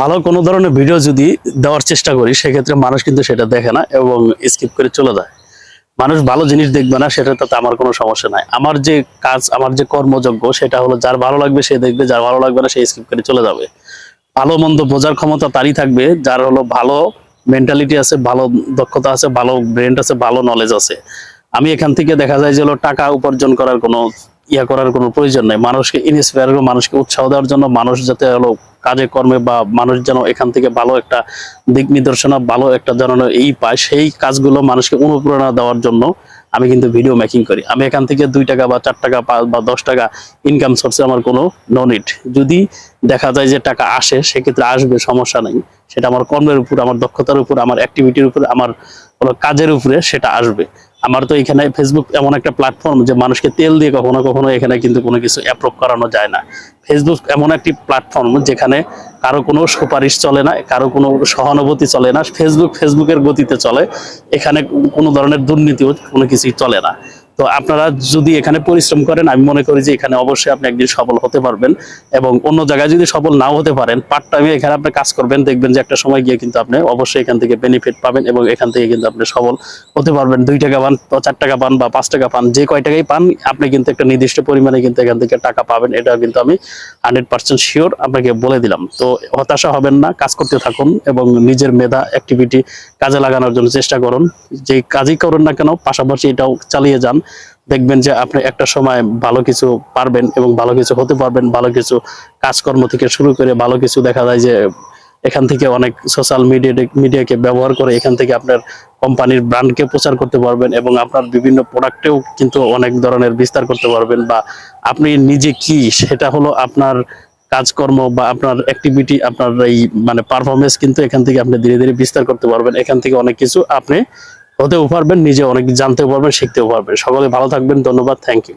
ভালো কোনো ধরনের ভিডিও যদি দেওয়ার চেষ্টা করি, সেক্ষেত্রে মানুষ কিন্তু সেটা দেখে না এবং স্কিপ করে চলে যায়। মানুষ ভালো জিনিস দেখবে না সেটা তাতে আমার কোনো সমস্যা নাই। আমার যে কাজ, আমার যে কর্মযোগ্য সেটা হলো যার ভালো লাগবে সে দেখবে, যার ভালো লাগবে না সে স্কিপ করে চলে যাবে। ভালো মন্দ বোঝার ক্ষমতা তারই থাকবে, যার হলো ভালো মেন্টালিটি আছে, ভালো দক্ষতা আছে, ভালো ব্রেন আছে, ভালো নলেজ আছে। আমি এখান থেকে দেখা যায় যে হলো টাকা উপার্জন করার কোনো, ইয়া করার কোনো প্রয়োজন নেই। মানুষকে ইন্সপায়ার মানুষকে উৎসাহ দেওয়ার জন্য মানুষ যাতে হলো কাজে, কর্মে বা মানুষ যেন এখান থেকে ভালো একটা দিক নির্দেশনা, ভালো একটা যেন এই পায়, সেই কাজগুলো মানুষকে অনুপ্রেরণা দেওয়ার জন্য আমি কিন্তু ভিডিও মেকিং করি। আমি এখান থেকে দুই টাকা বা চার টাকা বা দশ টাকা ইনকাম সোর্সে আমার কোনো নো নিড যদি দেখা যায় যে টাকা আসে, সেক্ষেত্রে আসবে, সমস্যা নেই। সেটা আমার কর্মের উপর, আমার দক্ষতার উপর, আমার অ্যাক্টিভিটির উপর, আমার হলো কাজের উপরে সেটা আসবে। আমার তো এখানে ফেসবুক এমন একটা প্ল্যাটফর্ম যে মানুষকে তেল দিয়ে কখনো কখনো এখানে কিন্তু কোনো কিছু অ্যাপ্রুভ করানো যায় না। ফেসবুক এমন একটি প্ল্যাটফর্ম যেখানে কারও কোনো সুপারিশ চলে না, কারও কোনো সহানুভূতি চলে না ফেসবুক ফেসবুকের গতিতে চলে। এখানে কোনো ধরনের দুর্নীতিও কোনো কিছুই চলে না। তো আপনারা যদি এখানে পরিশ্রম করেন, আমি মনে করি যে এখানে অবশ্যই আপনি একদিন সফল হতে পারবেন এবং অন্য জায়গায় যদি সফল নাও হতে পারেন পার্ট টাইমে এখানে আপনি কাজ করবেন, দেখবেন যে একটা সময় গিয়ে কিন্তু আপনি অবশ্যই এখান থেকে বেনিফিট পাবেন এবং এখান থেকে কিন্তু আপনি সফল হতে পারবেন। দুই টাকা পান চার টাকা পান বা পাঁচ টাকা পান, যে কয় টাকাই পান, আপনি কিন্তু একটা নির্দিষ্ট পরিমাণে কিন্তু এখান থেকে টাকা পাবেন। এটা কিন্তু আমি হান্ড্রেড পার্সেন্ট শিওর আপনাকে বলে দিলাম। তো হতাশা হবেন না, কাজ করতে থাকুন এবং নিজের মেধা অ্যাক্টিভিটি কাজে লাগানোর জন্য চেষ্টা করুন। যে কাজই করুন না কেন, পাশাপাশি এটাও চালিয়ে যান। দেখবেন যে আপনি একটা সময় ভালো কিছু পারবেন এবং ভালো কিছু হতে পারবেন, ভালো কিছু কাজকর্ম থেকে শুরু করে ভালো কিছু দেখা যায় যে এখান থেকে অনেক সোশ্যাল মিডিয়া মিডিয়াকে ব্যবহার করে এখান থেকে আপনার কোম্পানির ব্র্যান্ডকে প্রচার করতে পারবেন এবং আপনার বিভিন্ন প্রোডাক্টেও কিন্তু অনেক ধরনের বিস্তার করতে পারবেন বা আপনি নিজে কি সেটা হলো আপনার কাজকর্ম বা আপনার অ্যাক্টিভিটি আপনার এই মানে পারফরমেন্স কিন্তু এখান থেকে আপনি ধীরে ধীরে বিস্তার করতে পারবেন। এখান থেকে অনেক কিছু আপনি হতেও পারবেন নিজে অনেক জানতেও পারবেন শিখতেও পারবেন। সকলে ভালো থাকবেন ধন্যবাদ থ্যাংক ইউ